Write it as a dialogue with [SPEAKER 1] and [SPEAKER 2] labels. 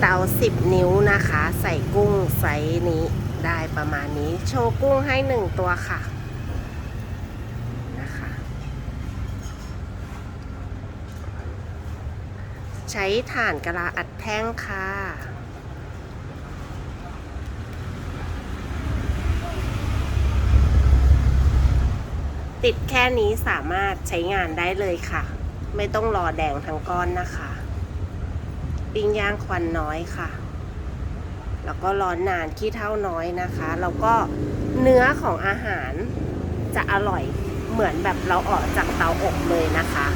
[SPEAKER 1] เตา 10 นิ้วนะคะ ใส่กุ้งไซส์นี้ได้ประมาณนี้ โชว์กุ้งให้1ตัวค่ะนะคะ ใช้ถ่านกระลาอัดแท่งค่ะติดแค่นี้สามารถใช้งานได้เลยค่ะ ไม่ต้องรอแดงทั้งก้อนนะคะ ปิ้งย่างควันน้อยค่ะ แล้วก็ร้อนนานขี้เท่าน้อยนะคะ แล้วก็เนื้อของอาหารจะอร่อยเหมือนแบบเราออกจากเตาอบเลยนะคะ